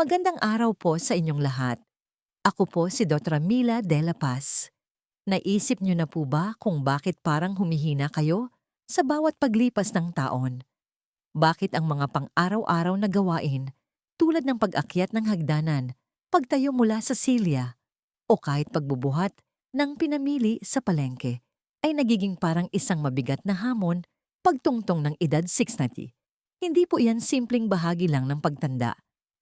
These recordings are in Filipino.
Magandang araw po sa inyong lahat. Ako po si Dr. Mila De La Paz. Naisip niyo na po ba kung bakit parang humihina kayo sa bawat paglipas ng taon? Bakit ang mga pang-araw-araw na gawain tulad ng pag-akyat ng hagdanan, pagtayo mula sa silya, o kahit pagbubuhat ng pinamili sa palengke ay nagiging parang isang mabigat na hamon pagtungtong ng edad 60. Hindi po yan simpleng bahagi lang ng pagtanda.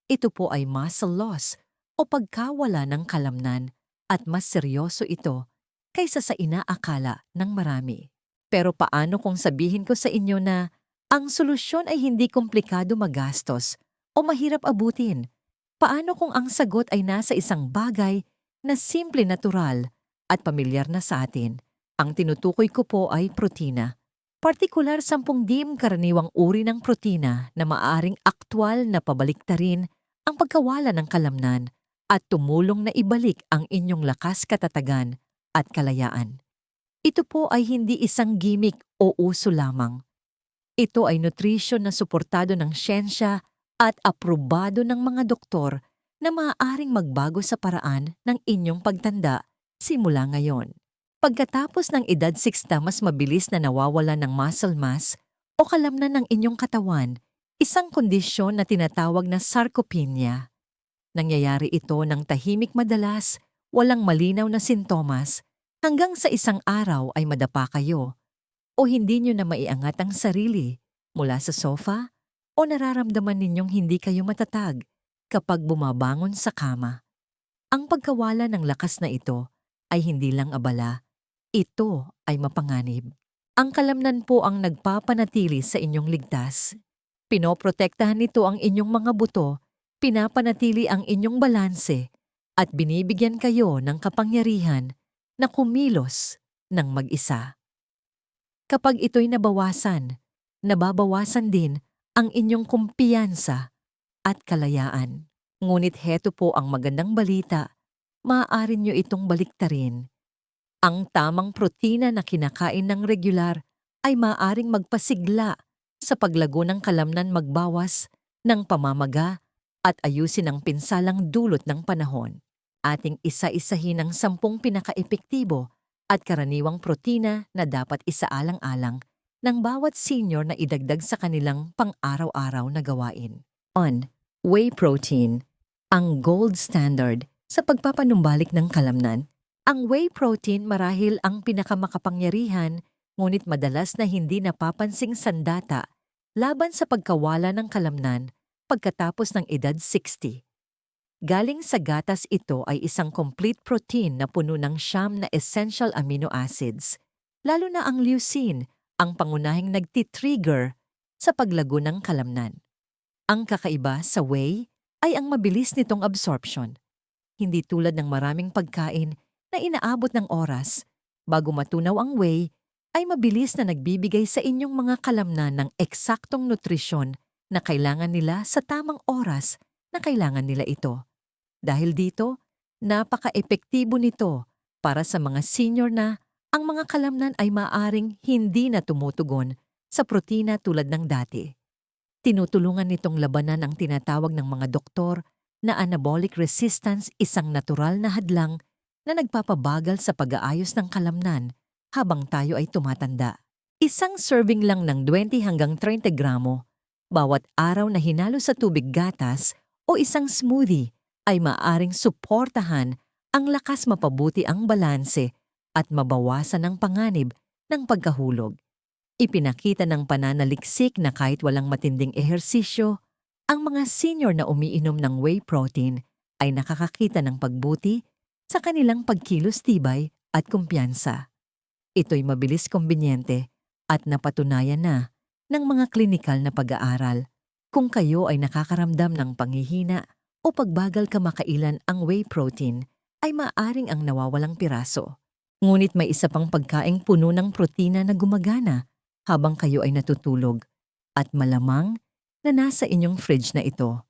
Ito po ay muscle loss o pagkawala ng kalamnan at mas seryoso ito kaysa sa inaakala ng marami. Pero paano kung sabihin ko sa inyo na ang solusyon ay hindi komplikado magastos o mahirap abutin? Paano kung ang sagot ay nasa isang bagay na simple natural at pamilyar na sa atin? Ang tinutukoy ko po ay protina. Partikular sampung dim karaniwang uri ng protina na maaring aktwal na pabaliktarin ang pagkawala ng kalamnan at tumulong na ibalik ang inyong lakas katatagan at kalayaan. Ito po ay hindi isang gimmick o uso lamang. Ito ay nutrition na suportado ng siyensya at aprobado ng mga doktor na maaaring magbago sa paraan ng inyong pagtanda simula ngayon. Pagkatapos ng edad 60 mas mabilis na nawawala ng muscle mass o kalamnan ng inyong katawan, isang kondisyon na tinatawag na sarcopenia. Nangyayari ito ng tahimik madalas, walang malinaw na sintomas, hanggang sa isang araw ay madapa kayo o hindi nyo na maiangat ang sarili mula sa sofa o nararamdaman ninyong hindi kayo matatag kapag bumabangon sa kama. Ang pagkawala ng lakas na ito ay hindi lang abala, ito ay mapanganib. Ang kalamnan po ang nagpapanatili sa inyong ligtas. Pinoprotektahan nito ang inyong mga buto, pinapanatili ang inyong balanse, at binibigyan kayo ng kapangyarihan na kumilos ng mag-isa. Kapag ito'y nabawasan, nababawasan din ang inyong kumpiyansa at kalayaan. Ngunit heto po ang magandang balita, maaari nyo itong baliktarin. Ang tamang protina na kinakain ng regular ay maaaring magpasigla sa paglago ng kalamnan magbawas ng pamamaga at ayusin ang pinsalang dulot ng panahon. Ating isa-isahin ang sampung pinakaepektibo at karaniwang protina na dapat isaalang-alang ng bawat senior na idagdag sa kanilang pang-araw-araw na gawain. On, whey protein, ang gold standard sa pagpapanumbalik ng kalamnan ang whey protein marahil ang pinakamakapangyarihan ngunit madalas na hindi napapansing sandata laban sa pagkawala ng kalamnan pagkatapos ng edad 60. Galing sa gatas ito ay isang complete protein na puno ng siyam na essential amino acids, lalo na ang leucine, ang pangunahing nagtitrigger sa paglago ng kalamnan. Ang kakaiba sa whey ay ang mabilis nitong absorption. Hindi tulad ng maraming pagkain na inaabot ng oras bago matunaw ang whey ay mabilis na nagbibigay sa inyong mga kalamnan ng eksaktong nutrisyon na kailangan nila sa tamang oras na kailangan nila ito. Dahil dito, napaka-epektibo nito para sa mga senior na ang mga kalamnan ay maaring hindi na tumutugon sa protina tulad ng dati. Tinutulungan nitong labanan ang tinatawag ng mga doktor na anabolic resistance isang natural na hadlang na nagpapabagal sa pag-aayos ng kalamnan habang tayo ay tumatanda. Isang serving lang ng 20 hanggang 30 gramo bawat araw na hinalo sa tubig gatas o isang smoothie ay maaring suportahan ang lakas mapabuti ang balanse at mabawasan ang panganib ng pagkahulog. Ipinakita ng pananaliksik na kahit walang matinding ehersisyo, ang mga senior na umiinom ng whey protein ay nakakakita ng pagbuti sa kanilang pagkilos tibay at kumpiyansa. Ito'y mabilis kumbinyente at napatunayan na ng mga klinikal na pag-aaral. Kung kayo ay nakakaramdam ng panghihina o pagbagal kamakailan ang whey protein, ay maaring ang nawawalang piraso. Ngunit may isa pang pagkaing puno ng protina na gumagana habang kayo ay natutulog at malamang na nasa inyong fridge na ito.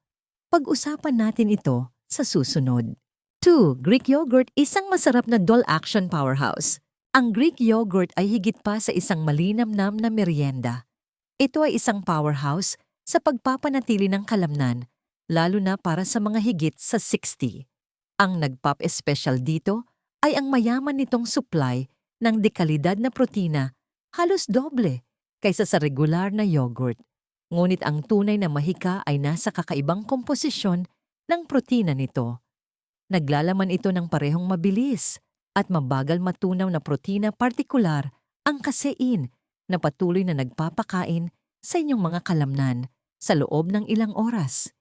Pag-usapan natin ito sa susunod. 2. Greek yogurt, isang masarap na dual-action powerhouse. Ang Greek yogurt ay higit pa sa isang malinamnam na merienda. Ito ay isang powerhouse sa pagpapanatili ng kalamnan lalo na para sa mga higit sa 60. Ang nagpop special dito ay ang mayaman nitong supply ng dekalidad na protina halos doble kaysa sa regular na yogurt. Ngunit ang tunay na mahika ay nasa kakaibang komposisyon ng protina nito. Naglalaman ito ng parehong mabilis at mabagal matunaw na protina partikular ang kasein na patuloy na nagpapakain sa inyong mga kalamnan sa loob ng ilang oras.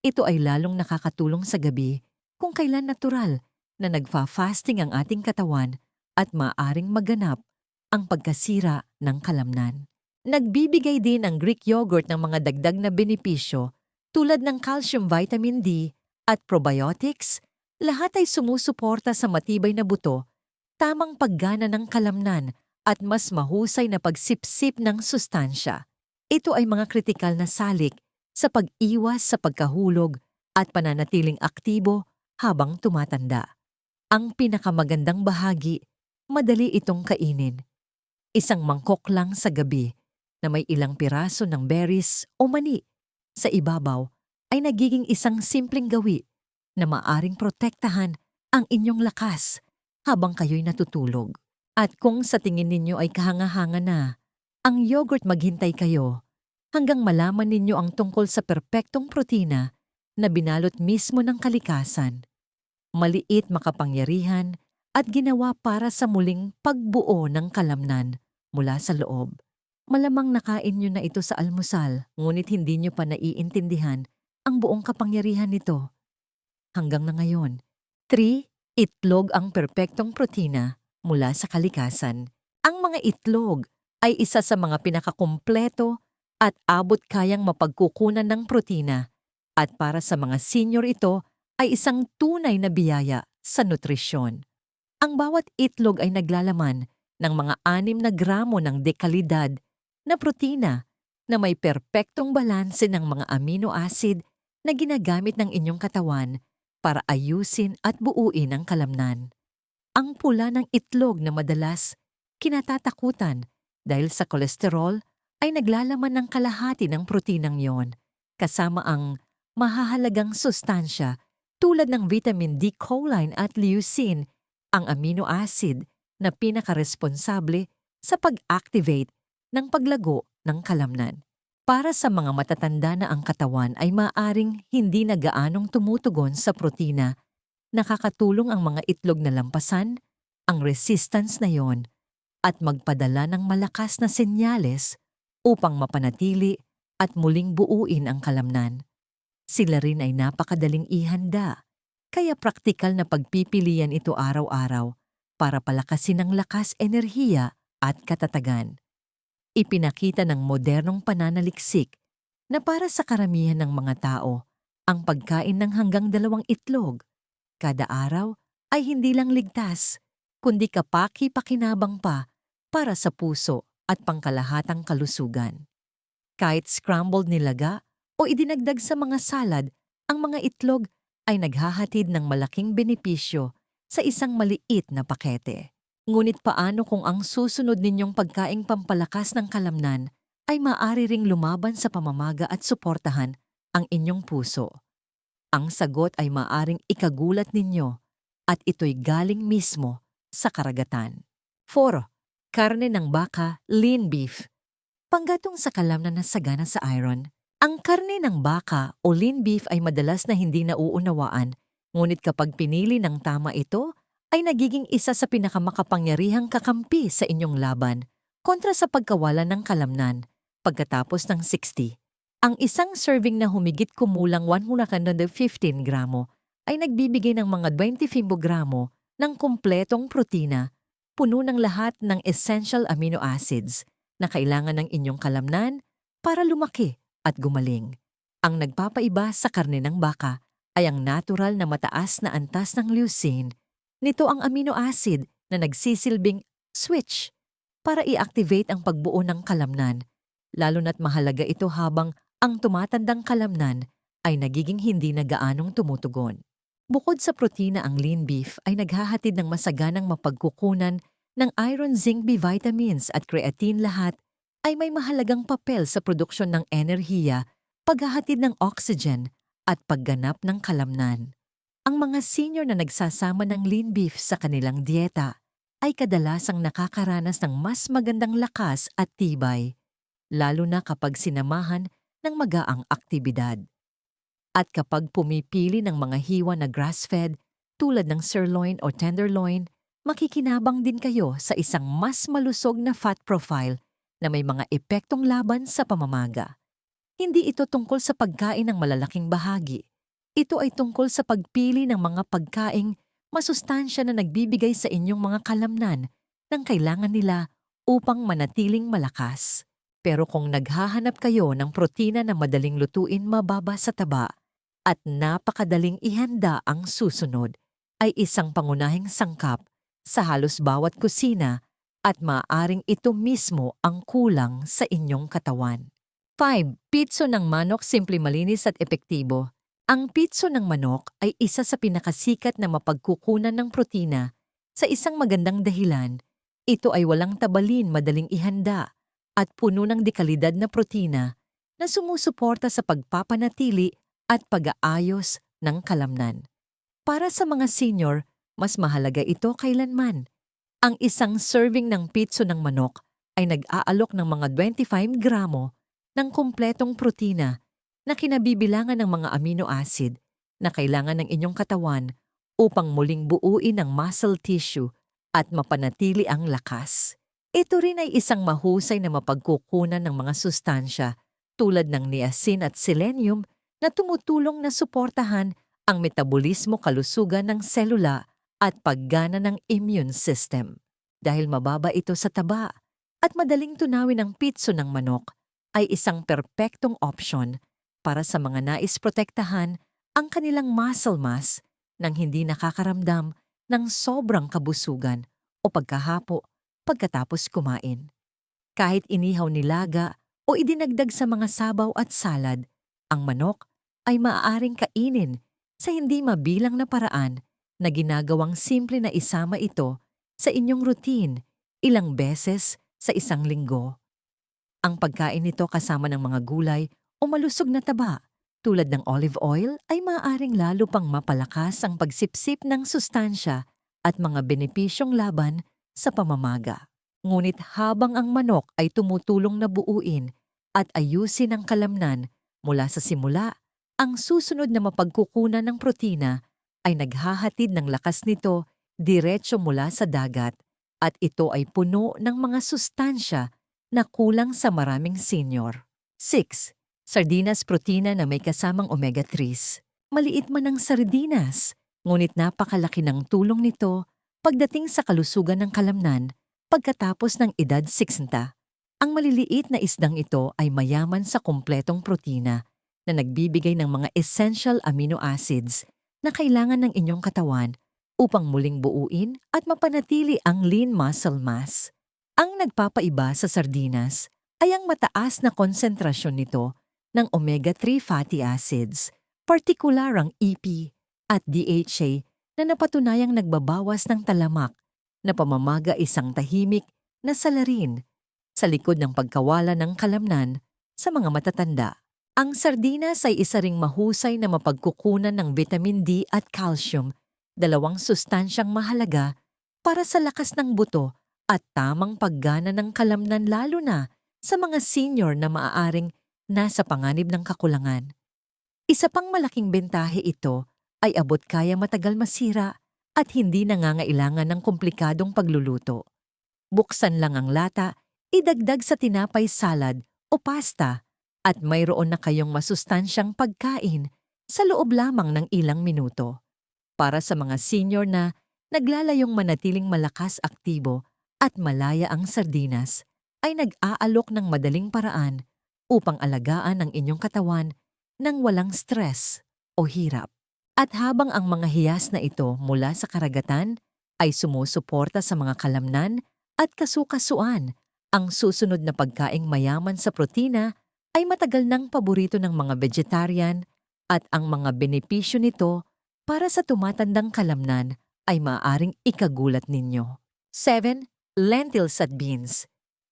Ito ay lalong nakakatulong sa gabi kung kailan natural na nagfa-fasting ang ating katawan at maaring maganap ang pagkasira ng kalamnan. Nagbibigay din ang Greek yogurt ng mga dagdag na benepisyo tulad ng calcium vitamin D at probiotics, lahat ay sumusuporta sa matibay na buto, tamang paggana ng kalamnan at mas mahusay na pagsipsip ng sustansya. Ito ay mga kritikal na salik sa pag-iwas sa pagkahulog at pananatiling aktibo habang tumatanda. Ang pinakamagandang bahagi, madali itong kainin. Isang mangkok lang sa gabi na may ilang piraso ng berries o mani sa ibabaw ay nagiging isang simpleng gawi na maaring protektahan ang inyong lakas habang kayo'y natutulog. At kung sa tingin ninyo ay kahanga-hanga na, ang yogurt maghintay kayo hanggang malaman ninyo ang tungkol sa perpektong protina na binalot mismo ng kalikasan. Maliit makapangyarihan at ginawa para sa muling pagbuo ng kalamnan mula sa loob. Malamang nakain nyo na ito sa almusal, ngunit hindi nyo pa naiintindihan ang buong kapangyarihan nito. Hanggang na ngayon, 3. Itlog ang perpektong protina mula sa kalikasan. Ang mga itlog ay isa sa mga pinakakumpleto at abot kayang mapagkukunan ng protina at para sa mga senior ito ay isang tunay na biyaya sa nutrisyon. Ang bawat itlog ay naglalaman ng mga anim na gramo ng dekalidad na protina na may perpektong balanse ng mga amino acid na ginagamit ng inyong katawan para ayusin at buuin ang kalamnan. Ang pula ng itlog na madalas kinatatakutan dahil sa kolesterol ay naglalaman ng kalahati ng protinang yon kasama ang mahahalagang sustansya tulad ng vitamin D choline at leucine, ang amino acid na pinakaresponsable sa pag-activate ng paglago ng kalamnan. Para sa mga matatanda na ang katawan ay maaring hindi na gaanong tumutugon sa protina, nakakatulong ang mga itlog na lampasan, ang resistance na yon, at magpadala ng malakas na senyales upang mapanatili at muling buuin ang kalamnan. Sila rin ay napakadaling ihanda, kaya praktikal na pagpipilian ito araw-araw para palakasin ang lakas enerhiya at katatagan ipinakita ng modernong pananaliksik na para sa karamihan ng mga tao, ang pagkain ng hanggang dalawang itlog kada araw ay hindi lang ligtas, kundi kapaki-pakinabang pa para sa puso at pangkalahatang kalusugan. Kahit scrambled nilaga o idinagdag sa mga salad, ang mga itlog ay naghahatid ng malaking benepisyo sa isang maliit na pakete. Ngunit paano kung ang susunod ninyong pagkaing pampalakas ng kalamnan ay maaari ring lumaban sa pamamaga at suportahan ang inyong puso? Ang sagot ay maaring ikagulat ninyo at ito'y galing mismo sa karagatan. 4. Karne ng baka, lean beef. Panggatong sa kalamnan na sagana sa iron, ang karne ng baka o lean beef ay madalas na hindi nauunawaan, ngunit kapag pinili ng tama ito, ay nagiging isa sa pinakamakapangyarihang kakampi sa inyong laban kontra sa pagkawalan ng kalamnan pagkatapos ng 60. Ang isang serving na humigit kumulang 115 gramo ay nagbibigay ng mga 25 gramo ng kumpletong protina, puno ng lahat ng essential amino acids na kailangan ng inyong kalamnan para lumaki at gumaling. Ang nagpapaiba sa karne ng baka ay ang natural na mataas na antas ng leucine Nito ang amino acid na nagsisilbing switch para i-activate ang pagbuo ng kalamnan, lalo na't mahalaga ito habang ang tumatandang kalamnan ay nagiging hindi na gaanong tumutugon. Bukod sa protina ang lean beef ay naghahatid ng masaganang mapagkukunan ng iron, zinc, B vitamins at creatine lahat ay may mahalagang papel sa produksyon ng enerhiya, paghahatid ng oxygen at pagganap ng kalamnan. Ang mga senior na nagsasama ng lean beef sa kanilang dieta ay kadalasang nakakaranas ng mas magandang lakas at tibay, lalo na kapag sinamahan ng magaang aktibidad. At kapag pumipili ng mga hiwa na grass-fed tulad ng sirloin o tenderloin, makikinabang din kayo sa isang mas malusog na fat profile na may mga epektong laban sa pamamaga. Hindi ito tungkol sa pagkain ng malalaking bahagi. Ito ay tungkol sa pagpili ng mga pagkaing masustansya na nagbibigay sa inyong mga kalamnan ng kailangan nila upang manatiling malakas. Pero kung naghahanap kayo ng protina na madaling lutuin mababa sa taba at napakadaling ihanda ang susunod, ay isang pangunahing sangkap sa halos bawat kusina at maaaring ito mismo ang kulang sa inyong katawan. 5. Pitso ng manok simple malinis at epektibo. Ang pitso ng manok ay isa sa pinakasikat na mapagkukunan ng protina sa isang magandang dahilan. Ito ay walang tabalin madaling ihanda at puno ng dekalidad na protina na sumusuporta sa pagpapanatili at pag-aayos ng kalamnan. Para sa mga senior, mas mahalaga ito kailanman. Ang isang serving ng pitso ng manok ay nag-aalok ng mga 25 gramo ng kumpletong protina na kinabibilangan ng mga amino acid na kailangan ng inyong katawan upang muling buuin ang muscle tissue at mapanatili ang lakas. Ito rin ay isang mahusay na mapagkukunan ng mga sustansya tulad ng niacin at selenium na tumutulong na suportahan ang metabolismo kalusugan ng selula at paggana ng immune system. Dahil mababa ito sa taba at madaling tunawin ang pitso ng manok, ay isang perpektong option para sa mga nais protektahan ang kanilang muscle mass nang hindi nakakaramdam ng sobrang kabusugan o pagkahapo pagkatapos kumain. Kahit inihaw nilaga o idinagdag sa mga sabaw at salad, ang manok ay maaaring kainin sa hindi mabilang na paraan na ginagawang simple na isama ito sa inyong routine ilang beses sa isang linggo. Ang pagkain nito kasama ng mga gulay o malusog na taba tulad ng olive oil ay maaaring lalo pang mapalakas ang pagsipsip ng sustansya at mga benepisyong laban sa pamamaga. Ngunit habang ang manok ay tumutulong na buuin at ayusin ang kalamnan mula sa simula, ang susunod na mapagkukunan ng protina ay naghahatid ng lakas nito diretso mula sa dagat at ito ay puno ng mga sustansya na kulang sa maraming senior. 6. Sardinas protina na may kasamang omega-3s. Maliit man ang sardinas, ngunit napakalaki ng tulong nito pagdating sa kalusugan ng kalamnan pagkatapos ng edad 60. Ang maliliit na isdang ito ay mayaman sa kumpletong protina na nagbibigay ng mga essential amino acids na kailangan ng inyong katawan upang muling buuin at mapanatili ang lean muscle mass. Ang nagpapaiba sa sardinas ay ang mataas na konsentrasyon nito ng omega-3 fatty acids, partikular ang EP at DHA na napatunayang nagbabawas ng talamak na pamamaga isang tahimik na salarin sa likod ng pagkawala ng kalamnan sa mga matatanda. Ang sardinas ay isa ring mahusay na mapagkukunan ng vitamin D at calcium, dalawang sustansyang mahalaga para sa lakas ng buto at tamang paggana ng kalamnan lalo na sa mga senior na maaaring nasa panganib ng kakulangan. Isa pang malaking bentahe ito ay abot kaya matagal masira at hindi nangangailangan ng komplikadong pagluluto. Buksan lang ang lata, idagdag sa tinapay salad o pasta at mayroon na kayong masustansyang pagkain sa loob lamang ng ilang minuto. Para sa mga senior na naglalayong manatiling malakas aktibo at malaya ang sardinas, ay nag-aalok ng madaling paraan upang alagaan ang inyong katawan ng walang stress o hirap. At habang ang mga hiyas na ito mula sa karagatan ay sumusuporta sa mga kalamnan at kasukasuan, ang susunod na pagkaing mayaman sa protina ay matagal nang paborito ng mga vegetarian at ang mga benepisyo nito para sa tumatandang kalamnan ay maaring ikagulat ninyo. 7. Lentils at beans.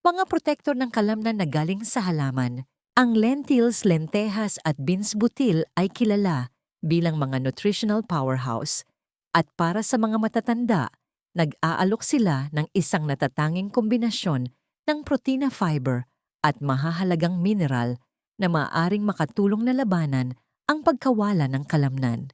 Mga protektor ng kalamnan na galing sa halaman. Ang lentils, lentejas at beans butil ay kilala bilang mga nutritional powerhouse at para sa mga matatanda, nag-aalok sila ng isang natatanging kombinasyon ng protina fiber at mahahalagang mineral na maaring makatulong na labanan ang pagkawala ng kalamnan.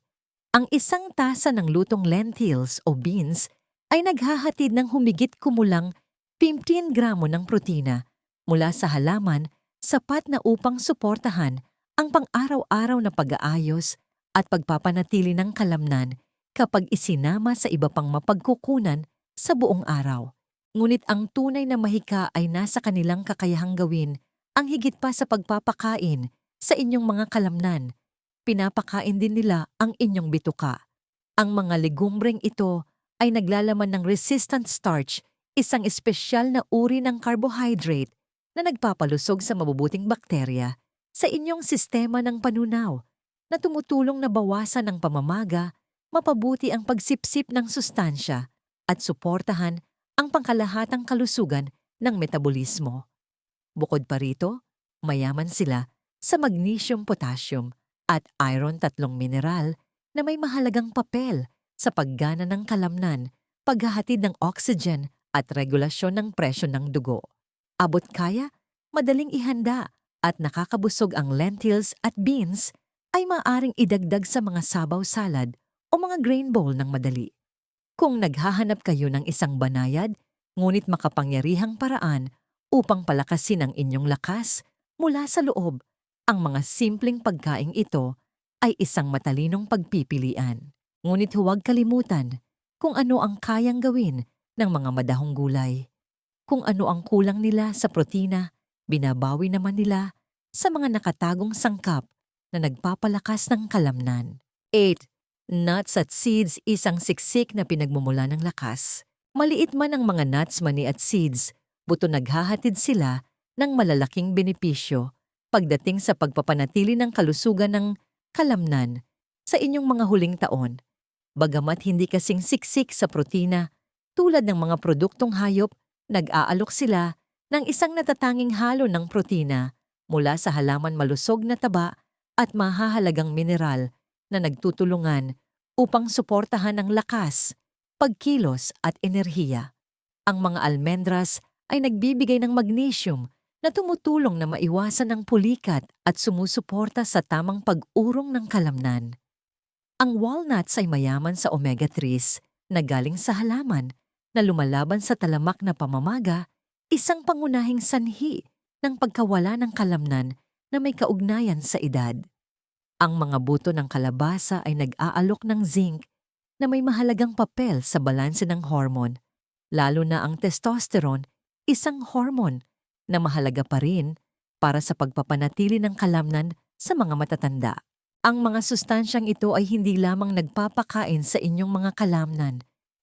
Ang isang tasa ng lutong lentils o beans ay naghahatid ng humigit kumulang 15 gramo ng protina mula sa halaman sapat na upang suportahan ang pang-araw-araw na pag-aayos at pagpapanatili ng kalamnan kapag isinama sa iba pang mapagkukunan sa buong araw. Ngunit ang tunay na mahika ay nasa kanilang kakayahang gawin ang higit pa sa pagpapakain sa inyong mga kalamnan. Pinapakain din nila ang inyong bituka. Ang mga legumbreng ito ay naglalaman ng resistant starch, isang espesyal na uri ng carbohydrate na nagpapalusog sa mabubuting bakterya sa inyong sistema ng panunaw na tumutulong na bawasan ang pamamaga, mapabuti ang pagsipsip ng sustansya at suportahan ang pangkalahatang kalusugan ng metabolismo. Bukod pa rito, mayaman sila sa magnesium, potassium at iron tatlong mineral na may mahalagang papel sa paggana ng kalamnan, paghahatid ng oxygen at regulasyon ng presyo ng dugo. Abot kaya, madaling ihanda at nakakabusog ang lentils at beans ay maaring idagdag sa mga sabaw salad o mga grain bowl ng madali. Kung naghahanap kayo ng isang banayad, ngunit makapangyarihang paraan upang palakasin ang inyong lakas mula sa loob, ang mga simpleng pagkaing ito ay isang matalinong pagpipilian. Ngunit huwag kalimutan kung ano ang kayang gawin ng mga madahong gulay. Kung ano ang kulang nila sa protina, binabawi naman nila sa mga nakatagong sangkap na nagpapalakas ng kalamnan. 8. Nuts at seeds isang siksik na pinagmumula ng lakas. Maliit man ang mga nuts, mani at seeds, buto naghahatid sila ng malalaking benepisyo pagdating sa pagpapanatili ng kalusugan ng kalamnan sa inyong mga huling taon. Bagamat hindi kasing siksik sa protina, tulad ng mga produktong hayop, nag-aalok sila ng isang natatanging halo ng protina mula sa halaman malusog na taba at mahahalagang mineral na nagtutulungan upang suportahan ang lakas, pagkilos at enerhiya. Ang mga almendras ay nagbibigay ng magnesium na tumutulong na maiwasan ang pulikat at sumusuporta sa tamang pag-urong ng kalamnan. Ang walnuts ay mayaman sa omega-3s na galing sa halaman na lumalaban sa talamak na pamamaga, isang pangunahing sanhi ng pagkawala ng kalamnan na may kaugnayan sa edad. Ang mga buto ng kalabasa ay nag-aalok ng zinc na may mahalagang papel sa balanse ng hormone, lalo na ang testosterone, isang hormone na mahalaga pa rin para sa pagpapanatili ng kalamnan sa mga matatanda. Ang mga sustansyang ito ay hindi lamang nagpapakain sa inyong mga kalamnan.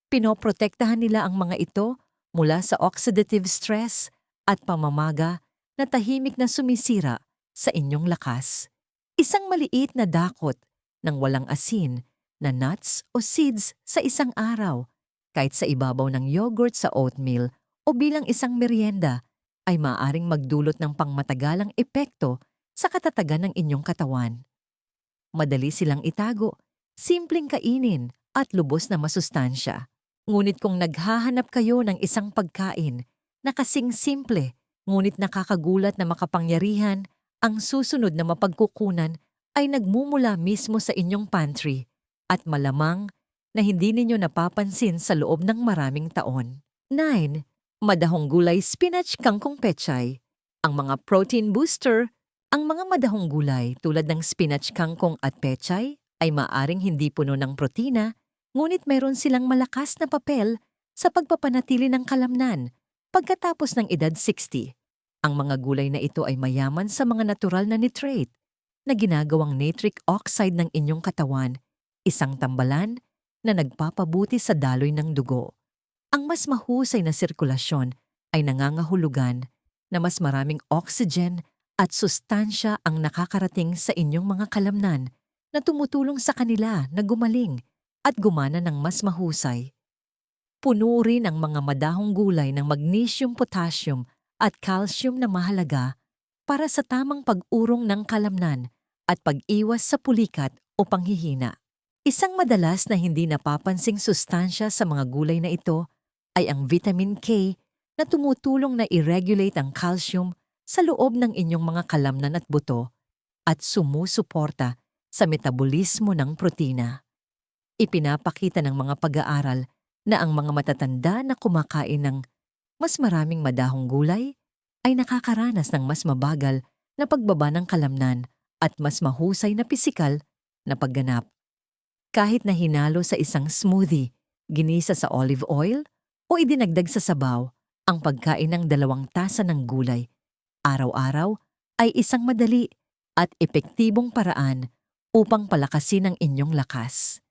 Pinoprotektahan nila ang mga ito mula sa oxidative stress at pamamaga na tahimik na sumisira sa inyong lakas. Isang maliit na dakot ng walang asin na nuts o seeds sa isang araw, kahit sa ibabaw ng yogurt sa oatmeal o bilang isang merienda, ay maaring magdulot ng pangmatagalang epekto sa katatagan ng inyong katawan. Madali silang itago, simpleng kainin at lubos na masustansya. Ngunit kung naghahanap kayo ng isang pagkain na kasing simple ngunit nakakagulat na makapangyarihan ang susunod na mapagkukunan ay nagmumula mismo sa inyong pantry at malamang na hindi ninyo napapansin sa loob ng maraming taon. 9. Madahong gulay spinach kangkong pechay. Ang mga protein booster, ang mga madahong gulay tulad ng spinach kangkong at pechay ay maaring hindi puno ng protina, ngunit mayroon silang malakas na papel sa pagpapanatili ng kalamnan pagkatapos ng edad 60. Ang mga gulay na ito ay mayaman sa mga natural na nitrate na ginagawang nitric oxide ng inyong katawan, isang tambalan na nagpapabuti sa daloy ng dugo. Ang mas mahusay na sirkulasyon ay nangangahulugan na mas maraming oxygen at sustansya ang nakakarating sa inyong mga kalamnan na tumutulong sa kanila na gumaling at gumana ng mas mahusay. Puno rin ang mga madahong gulay ng magnesium, potassium at calcium na mahalaga para sa tamang pag-urong ng kalamnan at pag-iwas sa pulikat o panghihina. Isang madalas na hindi napapansing sustansya sa mga gulay na ito ay ang vitamin K na tumutulong na i-regulate ang calcium sa loob ng inyong mga kalamnan at buto at sumusuporta sa metabolismo ng protina. Ipinapakita ng mga pag-aaral na ang mga matatanda na kumakain ng mas maraming madahong gulay ay nakakaranas ng mas mabagal na pagbaba ng kalamnan at mas mahusay na pisikal na pagganap. Kahit na hinalo sa isang smoothie, ginisa sa olive oil, o idinagdag sa sabaw, ang pagkain ng dalawang tasa ng gulay, araw-araw ay isang madali at epektibong paraan upang palakasin ang inyong lakas.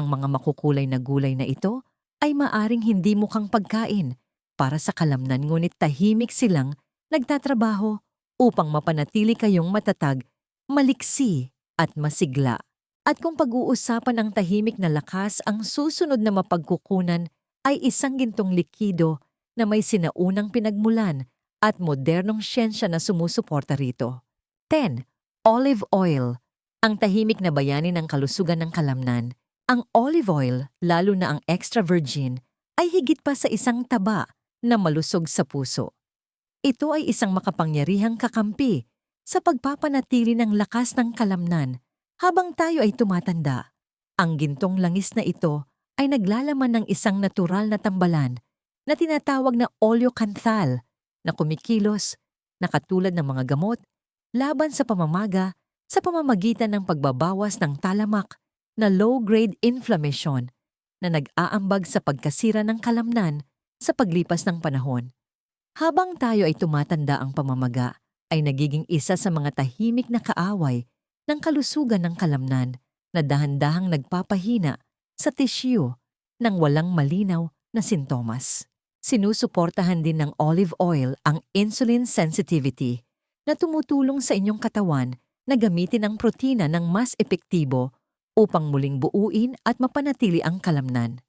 Ang mga makukulay na gulay na ito ay maaring hindi mukhang pagkain para sa kalamnan ngunit tahimik silang nagtatrabaho upang mapanatili kayong matatag, maliksi at masigla. At kung pag-uusapan ang tahimik na lakas, ang susunod na mapagkukunan ay isang gintong likido na may sinaunang pinagmulan at modernong siyensya na sumusuporta rito. 10. Olive oil. Ang tahimik na bayani ng kalusugan ng kalamnan. Ang olive oil, lalo na ang extra virgin, ay higit pa sa isang taba na malusog sa puso. Ito ay isang makapangyarihang kakampi sa pagpapanatili ng lakas ng kalamnan habang tayo ay tumatanda. Ang gintong langis na ito ay naglalaman ng isang natural na tambalan na tinatawag na oleocanthal na kumikilos na katulad ng mga gamot laban sa pamamaga sa pamamagitan ng pagbabawas ng talamak na low-grade inflammation na nag-aambag sa pagkasira ng kalamnan sa paglipas ng panahon. Habang tayo ay tumatanda ang pamamaga, ay nagiging isa sa mga tahimik na kaaway ng kalusugan ng kalamnan na dahan-dahang nagpapahina sa tisyo ng walang malinaw na sintomas. Sinusuportahan din ng olive oil ang insulin sensitivity na tumutulong sa inyong katawan na gamitin ang protina ng mas epektibo upang muling buuin at mapanatili ang kalamnan.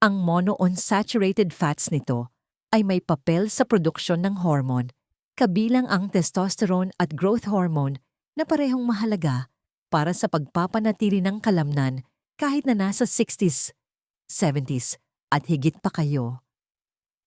Ang monounsaturated fats nito ay may papel sa produksyon ng hormone, kabilang ang testosterone at growth hormone na parehong mahalaga para sa pagpapanatili ng kalamnan kahit na nasa 60s, 70s at higit pa kayo.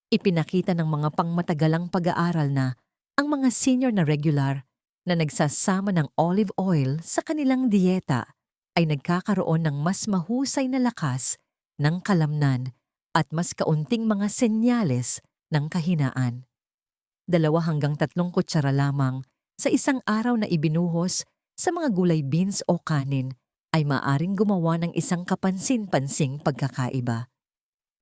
Ipinakita ng mga pangmatagalang pag-aaral na ang mga senior na regular na nagsasama ng olive oil sa kanilang dieta ay nagkakaroon ng mas mahusay na lakas ng kalamnan at mas kaunting mga senyales ng kahinaan. Dalawa hanggang tatlong kutsara lamang sa isang araw na ibinuhos sa mga gulay beans o kanin ay maaring gumawa ng isang kapansin-pansing pagkakaiba.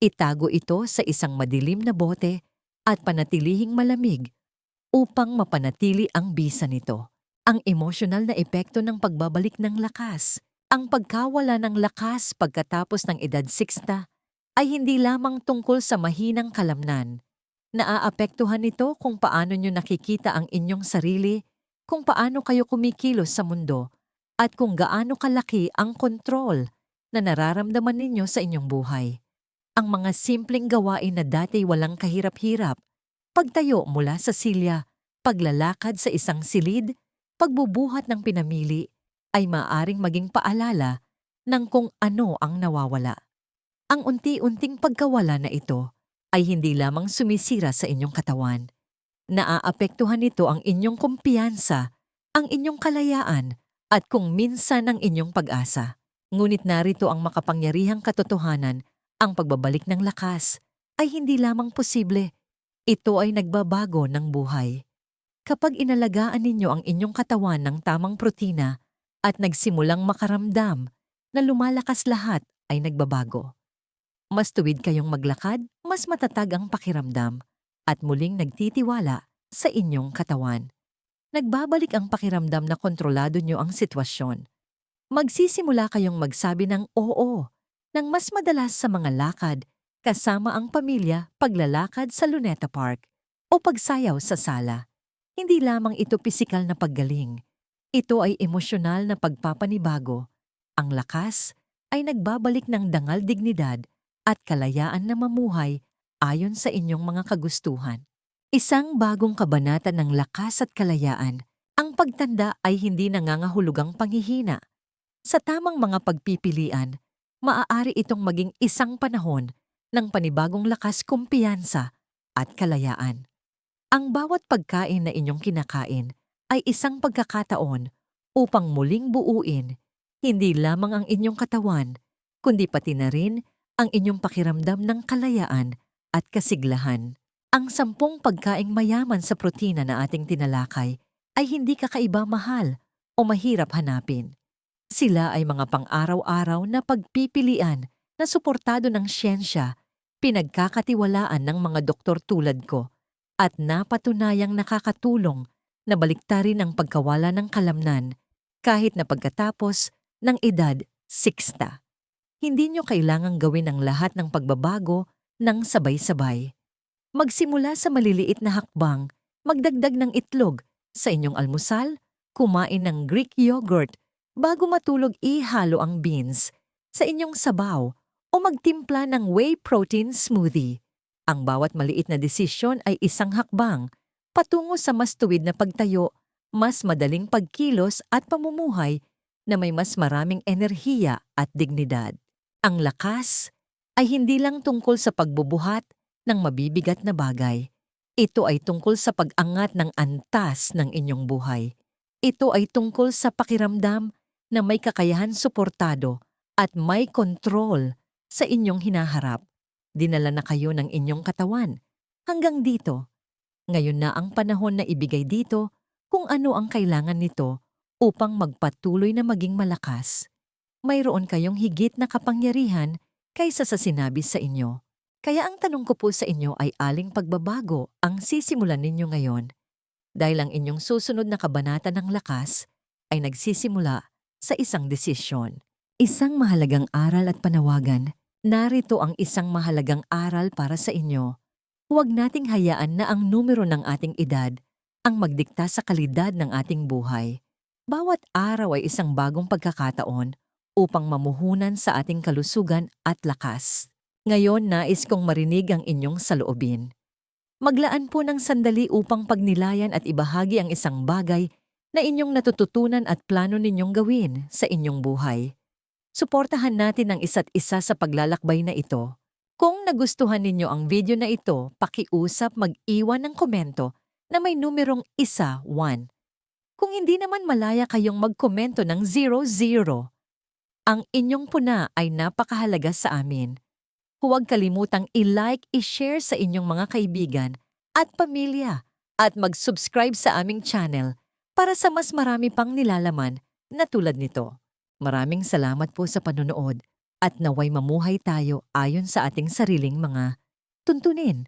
Itago ito sa isang madilim na bote at panatilihing malamig upang mapanatili ang bisa nito. Ang emosyonal na epekto ng pagbabalik ng lakas ang pagkawala ng lakas pagkatapos ng edad 60 ay hindi lamang tungkol sa mahinang kalamnan. Naaapektuhan nito kung paano nyo nakikita ang inyong sarili, kung paano kayo kumikilos sa mundo, at kung gaano kalaki ang kontrol na nararamdaman ninyo sa inyong buhay. Ang mga simpleng gawain na dati walang kahirap-hirap, pagtayo mula sa silya, paglalakad sa isang silid, pagbubuhat ng pinamili, ay maaring maging paalala ng kung ano ang nawawala. Ang unti-unting pagkawala na ito ay hindi lamang sumisira sa inyong katawan. Naaapektuhan nito ang inyong kumpiyansa, ang inyong kalayaan, at kung minsan ang inyong pag-asa. Ngunit narito ang makapangyarihang katotohanan, ang pagbabalik ng lakas ay hindi lamang posible. Ito ay nagbabago ng buhay. Kapag inalagaan ninyo ang inyong katawan ng tamang protina, at nagsimulang makaramdam na lumalakas lahat ay nagbabago. Mas tuwid kayong maglakad, mas matatag ang pakiramdam at muling nagtitiwala sa inyong katawan. Nagbabalik ang pakiramdam na kontrolado nyo ang sitwasyon. Magsisimula kayong magsabi ng oo ng mas madalas sa mga lakad kasama ang pamilya paglalakad sa Luneta Park o pagsayaw sa sala. Hindi lamang ito pisikal na paggaling, ito ay emosyonal na pagpapanibago. Ang lakas ay nagbabalik ng dangal dignidad at kalayaan na mamuhay ayon sa inyong mga kagustuhan. Isang bagong kabanata ng lakas at kalayaan. Ang pagtanda ay hindi nangangahulugang panghihina. Sa tamang mga pagpipilian, maaari itong maging isang panahon ng panibagong lakas, kumpiyansa at kalayaan. Ang bawat pagkain na inyong kinakain ay isang pagkakataon upang muling buuin hindi lamang ang inyong katawan, kundi pati na rin ang inyong pakiramdam ng kalayaan at kasiglahan. Ang sampung pagkaing mayaman sa protina na ating tinalakay ay hindi kakaiba mahal o mahirap hanapin. Sila ay mga pang-araw-araw na pagpipilian na suportado ng siyensya, pinagkakatiwalaan ng mga doktor tulad ko, at napatunayang nakakatulong na baliktarin ang pagkawala ng kalamnan kahit na pagkatapos ng edad 60. Hindi nyo kailangang gawin ang lahat ng pagbabago ng sabay-sabay. Magsimula sa maliliit na hakbang, magdagdag ng itlog sa inyong almusal, kumain ng Greek yogurt bago matulog ihalo ang beans sa inyong sabaw o magtimpla ng whey protein smoothie. Ang bawat maliit na desisyon ay isang hakbang patungo sa mas tuwid na pagtayo, mas madaling pagkilos at pamumuhay na may mas maraming enerhiya at dignidad. Ang lakas ay hindi lang tungkol sa pagbubuhat ng mabibigat na bagay. Ito ay tungkol sa pag-angat ng antas ng inyong buhay. Ito ay tungkol sa pakiramdam na may kakayahan suportado at may kontrol sa inyong hinaharap. Dinala na kayo ng inyong katawan. Hanggang dito. Ngayon na ang panahon na ibigay dito kung ano ang kailangan nito upang magpatuloy na maging malakas. Mayroon kayong higit na kapangyarihan kaysa sa sinabi sa inyo. Kaya ang tanong ko po sa inyo ay aling pagbabago ang sisimulan ninyo ngayon dahil ang inyong susunod na kabanata ng lakas ay nagsisimula sa isang desisyon. Isang mahalagang aral at panawagan, narito ang isang mahalagang aral para sa inyo. Huwag nating hayaan na ang numero ng ating edad ang magdikta sa kalidad ng ating buhay. Bawat araw ay isang bagong pagkakataon upang mamuhunan sa ating kalusugan at lakas. Ngayon nais kong marinig ang inyong saloobin. Maglaan po ng sandali upang pagnilayan at ibahagi ang isang bagay na inyong natututunan at plano ninyong gawin sa inyong buhay. Suportahan natin ang isa't isa sa paglalakbay na ito. Kung nagustuhan ninyo ang video na ito, pakiusap mag-iwan ng komento na may numerong isa, 1 kung hindi naman malaya kayong magkomento ng 00, ang inyong puna ay napakahalaga sa amin. Huwag kalimutang i-like, i-share sa inyong mga kaibigan at pamilya at mag-subscribe sa aming channel para sa mas marami pang nilalaman na tulad nito. Maraming salamat po sa panonood at naway mamuhay tayo ayon sa ating sariling mga tuntunin.